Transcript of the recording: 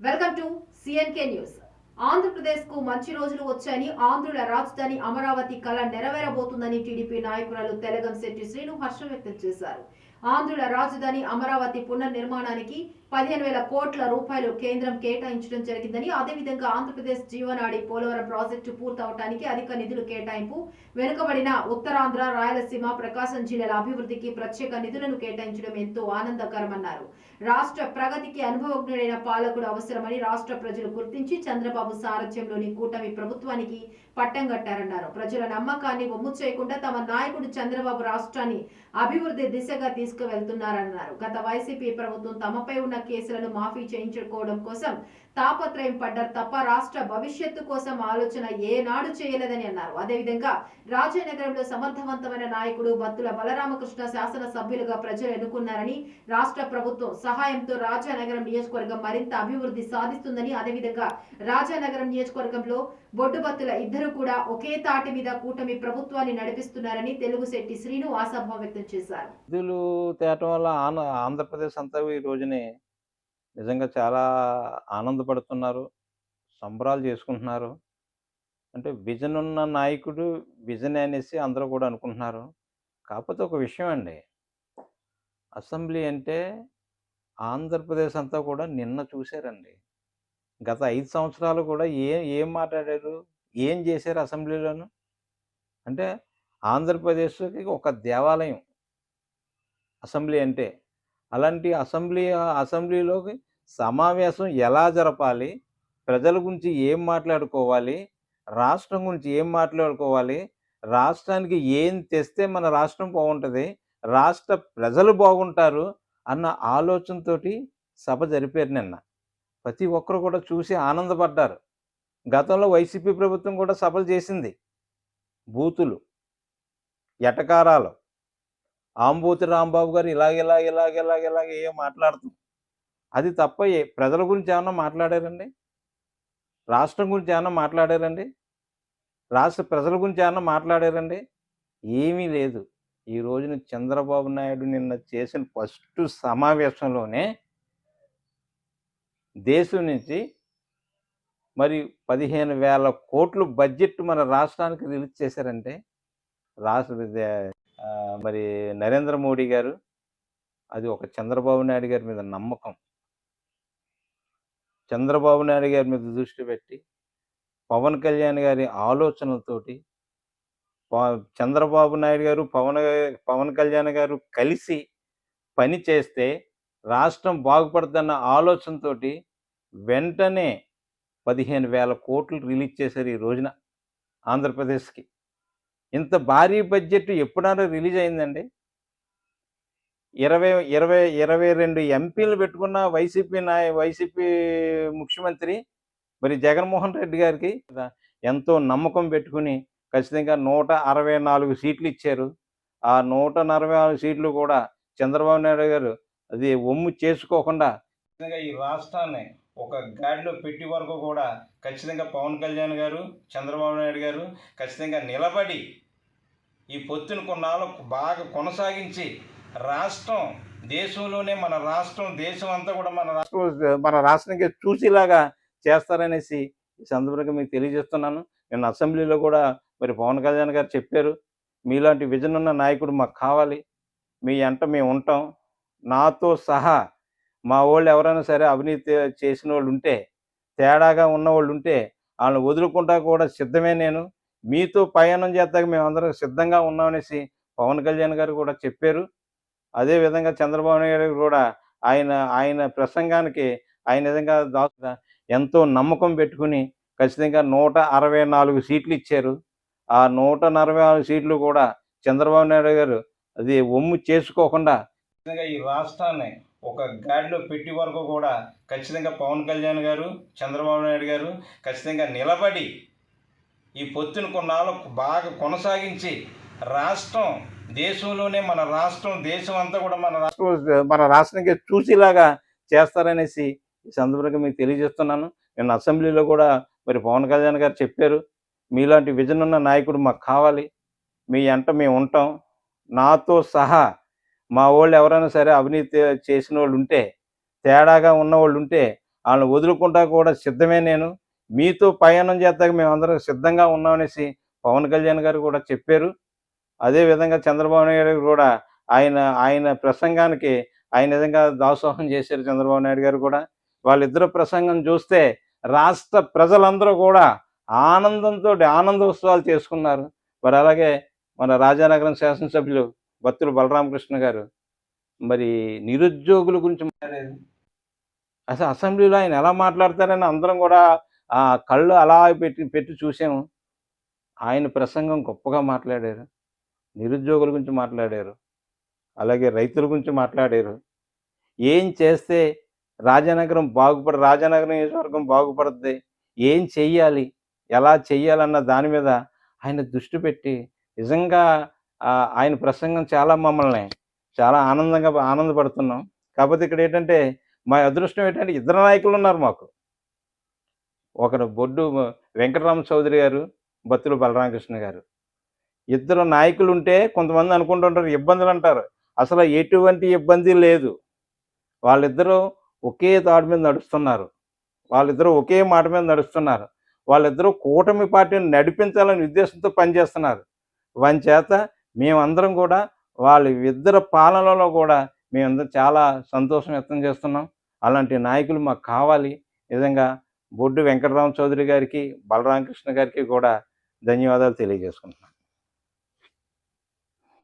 Welcome to CNK news ఆంధ్రప్రదేశ్కు మంచి రోజులు వచ్చాయని ఆంధ్రుల రాజధాని అమరావతి కళ నెరవేరబోతుందని టీడీపీ నాయకురాలు తెలగం శెట్టి శ్రీను హర్షం వ్యక్తం చేశారు. ఆంధ్రుల రాజధాని అమరావతి పునర్నిర్మాణానికి పదిహేను వేల కోట్ల రూపాయలు కేంద్రం కేటాయించడం జరిగిందని అదేవిధంగా ఆంధ్రప్రదేశ్ జీవనాడి పోలవరం ప్రాజెక్టు పూర్తవటానికి అధిక నిధులు కేటాయింపు వెనుకబడిన ఉత్తరాంధ్ర రాయలసీమ ప్రకాశం జిల్లాల అభివృద్ధికి ప్రత్యేక నిధులను కేటాయించడం ఎంతో ఆనందకరమన్నారు. రాష్ట్ర ప్రగతికి అనుభవజ్ఞుడైన పాలకుడు అవసరమని రాష్ట్ర ప్రజలు గుర్తించి చంద్రబాబు సారథ్యంలోని కూటమి ప్రభుత్వానికి పట్టం కట్టారన్నారు. ప్రజల నమ్మకాన్ని ఒమ్ము చేయకుండా తమ నాయకుడు చంద్రబాబు రాష్ట్రాన్ని అభివృద్ధి దిశగా తీసుకువెళ్తున్నారన్నారు. గత వైసీపీ ప్రభుత్వం తమపై ఉన్న కేసులను మాఫీ చేయించుకోవడం కోసం తాపత్రయం పడ్డారు తప్ప రాష్ట్ర భవిష్యత్తు కోసం ఆలోచన ఏనాడు చేయలేదని అన్నారు. అదేవిధంగా రాజనగరంలో సమర్థవంతమైన నాయకుడు బత్తుల బలరామకృష్ణ శాసన సభ్యులుగా ప్రజలు ఎన్నుకున్నారని రాష్ట్ర ప్రభుత్వం సహాయంతో రాజానగరం నియోజకవర్గం మరింత అభివృద్ధి సాధిస్తుందని అదేవిధంగా రాజానగరం నియోజకవర్గంలో బొడ్డుబత్తుల ఇద్దరు కూడా ఒకే తాటి మీద కూటమి ప్రభుత్వాన్ని నడిపిస్తున్నారని తెలుగు శెట్టి శ్రీను ఆశాభావం వ్యక్తం చేశారు. వల్ల ఆంధ్రప్రదేశ్ అంతా ఈ రోజునే నిజంగా చాలా ఆనందపడుతున్నారు. సంబరాలు చేసుకుంటున్నారు. అంటే విజన్ ఉన్న నాయకుడు విజన్ అనేసి అందరూ కూడా అనుకుంటున్నారు. కాకపోతే ఒక విషయం అండి. అసెంబ్లీ అంటే ఆంధ్రప్రదేశ్ అంతా కూడా నిన్న చూశారండి. గత ఐదు సంవత్సరాలు కూడా ఏం ఏం మాట్లాడారు? ఏం చేశారు అసెంబ్లీలోను? అంటే ఆంధ్రప్రదేశ్కి ఒక దేవాలయం. అసెంబ్లీ అంటే అలాంటి అసెంబ్లీ అసెంబ్లీలోకి సమావేశం ఎలా జరపాలి? ప్రజల గురించి ఏం మాట్లాడుకోవాలి? రాష్ట్రం గురించి ఏం మాట్లాడుకోవాలి? రాష్ట్రానికి ఏం తెస్తే మన రాష్ట్రం బాగుంటుంది? రాష్ట్ర ప్రజలు బాగుంటారు అన్న ఆలోచనతోటి సభ జరిపారు నిన్న. ప్రతి ఒక్కరు కూడా చూసి ఆనందపడ్డారు. గతంలో వైసీపీ ప్రభుత్వం కూడా సభలు చేసింది. బూతులు ఎటకారాలు. ఆంబూతి రాంబాబు గారు ఇలాగ ఇలాగ ఇలాగ ఇలాగ ఇలాగ ఏం మాట్లాడుతుంది అది తప్ప ఏ ప్రజల గురించి ఏమన్నా మాట్లాడారండి? రాష్ట్రం గురించి ఏమన్నా మాట్లాడారండి? రాష్ట్ర ప్రజల గురించి ఏమన్నా మాట్లాడారండి? ఏమీ లేదు. ఈ రోజున చంద్రబాబు నాయుడు నిన్న చేసిన ఫస్ట్ సమావేశంలోనే దేశం నుంచి మరి పదిహేను వేల కోట్లు బడ్జెట్ మన రాష్ట్రానికి రిలీజ్ చేశారంటే రాష్ట్ర మరి నరేంద్ర మోడీ గారు అది ఒక చంద్రబాబు నాయుడు గారి మీద నమ్మకం. చంద్రబాబు నాయుడు గారి మీద దృష్టి పెట్టి పవన్ కళ్యాణ్ గారి ఆలోచనలతోటి చంద్రబాబు నాయుడు గారు పవన్ పవన్ కళ్యాణ్ గారు కలిసి పని చేస్తే రాష్ట్రం బాగుపడుతున్న ఆలోచనతో వెంటనే పదిహేను వేల కోట్లు రిలీజ్ చేశారు ఈ రోజున ఆంధ్రప్రదేశ్కి. ఇంత భారీ బడ్జెట్ ఎప్పుడైనా రిలీజ్ అయిందండి? ఇరవై ఇరవై ఇరవై రెండు ఎంపీలు పెట్టుకున్న వైసీపీ నాయ వైసీపీ ముఖ్యమంత్రి మరి జగన్మోహన్ రెడ్డి గారికి ఎంతో నమ్మకం పెట్టుకుని ఖచ్చితంగా నూట అరవై నాలుగు సీట్లు ఇచ్చారు. ఆ నూట నలభై నాలుగు సీట్లు కూడా చంద్రబాబు నాయుడు గారు అది ఒమ్ము చేసుకోకుండా ఖచ్చితంగా ఈ రాష్ట్రాన్ని ఒక గాడిలో పెట్టి వరకు కూడా ఖచ్చితంగా పవన్ కళ్యాణ్ గారు చంద్రబాబు నాయుడు గారు ఖచ్చితంగా నిలబడి ఈ పొత్తును కొన్నాళ్ళు బాగా కొనసాగించి రాష్ట్రం దేశంలోనే మన రాష్ట్రం దేశం అంతా కూడా మన రాష్ట్రం మన రాష్ట్రానికి చూసేలాగా చేస్తారనేసి ఈ సందర్భంగా మీకు తెలియజేస్తున్నాను. నేను అసెంబ్లీలో కూడా మరి పవన్ కళ్యాణ్ గారు చెప్పారు మీలాంటి విజన్ ఉన్న నాయకుడు మాకు కావాలి. మీ ఎంట మేము ఉంటాం. నాతో సహా మా వాళ్ళు ఎవరైనా సరే అవినీతి చేసిన వాళ్ళు ఉంటే తేడాగా ఉన్న వాళ్ళు ఉంటే వాళ్ళని వదులుకుంటా కూడా సిద్ధమే నేను. మీతో పయనం చేద్దాక మేమందరం సిద్ధంగా ఉన్నామనేసి పవన్ కళ్యాణ్ గారు కూడా చెప్పారు. అదే విధంగా చంద్రబాబు నాయుడు కూడా ఆయన ఆయన ప్రసంగానికి ఆయన విధంగా దాసు ఎంతో నమ్మకం పెట్టుకుని ఖచ్చితంగా నూట అరవై నాలుగు సీట్లు ఇచ్చారు. ఆ నూట నలభై నాలుగు సీట్లు కూడా చంద్రబాబు నాయుడు గారు అది ఒమ్ము చేసుకోకుండా ఈ రాష్ట్రాన్ని ఒక గాడిలో పెట్టి వరకు కూడా ఖచ్చితంగా పవన్ కళ్యాణ్ గారు చంద్రబాబు నాయుడు గారు ఖచ్చితంగా నిలబడి ఈ పొత్తును కొన్నాళ్ళు బాగా కొనసాగించి రాష్ట్రం దేశంలోనే మన రాష్ట్రం దేశం అంతా కూడా మన రాష్ట్రం. మన రాష్ట్రానికి చూసేలాగా చేస్తారనేసి ఈ సందర్భంగా మీకు తెలియజేస్తున్నాను. నేను అసెంబ్లీలో కూడా మరి పవన్ కళ్యాణ్ గారు చెప్పారు మీలాంటి విజన్ ఉన్న నాయకుడు మాకు కావాలి. మీ ఎంట మేము ఉంటాం. నాతో సహా మా వాళ్ళు ఎవరైనా సరే అవినీతి చేసిన వాళ్ళు ఉంటే తేడాగా ఉన్న వాళ్ళు ఉంటే వాళ్ళని వదులుకుంటా కూడా సిద్ధమే నేను. మీతో పయనం చేద్దాక మేమందరం సిద్ధంగా ఉన్నామనేసి పవన్ కళ్యాణ్ గారు కూడా చెప్పారు. అదే విధంగా చంద్రబాబు నాయుడు గారు కూడా ఆయన ఆయన ప్రసంగానికి ఆయన విధంగా దాసోహం చేశారు చంద్రబాబు నాయుడు గారు కూడా. వాళ్ళిద్దరు ప్రసంగం చూస్తే రాష్ట్ర ప్రజలందరూ కూడా ఆనందంతో ఆనందోత్సవాలు చేసుకున్నారు. మరి అలాగే మన రాజానగరం శాసనసభ్యులు భక్తులు బలరామకృష్ణ గారు మరి నిరుద్యోగుల గురించి మాట్లాడారు. అసలు అసెంబ్లీలో ఆయన ఎలా మాట్లాడతారని అందరం కూడా ఆ కళ్ళు అలా పెట్టి పెట్టి చూసాము. ఆయన ప్రసంగం గొప్పగా మాట్లాడారు. నిరుద్యోగుల గురించి మాట్లాడారు. అలాగే రైతుల గురించి మాట్లాడారు. ఏం చేస్తే రాజానగరం బాగుపడ రాజానగరం నియోజకవర్గం బాగుపడుద్ది? ఏం చెయ్యాలి? ఎలా చెయ్యాలన్న దాని మీద ఆయన దృష్టి పెట్టి నిజంగా ఆయన ప్రసంగం చాలా మమ్మల్ని చాలా ఆనందంగా ఆనందపడుతున్నాం. కాకపోతే ఇక్కడ ఏంటంటే మా అదృష్టం ఏంటంటే ఇద్దరు నాయకులు ఉన్నారు మాకు. ఒకరు బొడ్డు వెంకటరామ చౌదరి గారు బత్తుల బలరామకృష్ణ గారు. ఇద్దరు నాయకులు ఉంటే కొంతమంది అనుకుంటుంటారు ఇబ్బందులు అంటారు. అసలు ఎటువంటి ఇబ్బంది లేదు. వాళ్ళిద్దరూ ఒకే తాడు మీద నడుస్తున్నారు. వాళ్ళిద్దరూ ఒకే మాట మీద నడుస్తున్నారు. వాళ్ళిద్దరూ కూటమి పార్టీని నడిపించాలనే ఉద్దేశంతో పనిచేస్తున్నారు. వాని చేత మేమందరం కూడా వాళ్ళ ఇద్దరు పాలనలో కూడా మేమందరం చాలా సంతోషం వ్యక్తం చేస్తున్నాం. అలాంటి నాయకులు మాకు కావాలి. నిజంగా బొడ్డు వెంకటరామ చౌదరి గారికి బలరామకృష్ణ గారికి కూడా ధన్యవాదాలు తెలియజేసుకుంటున్నాను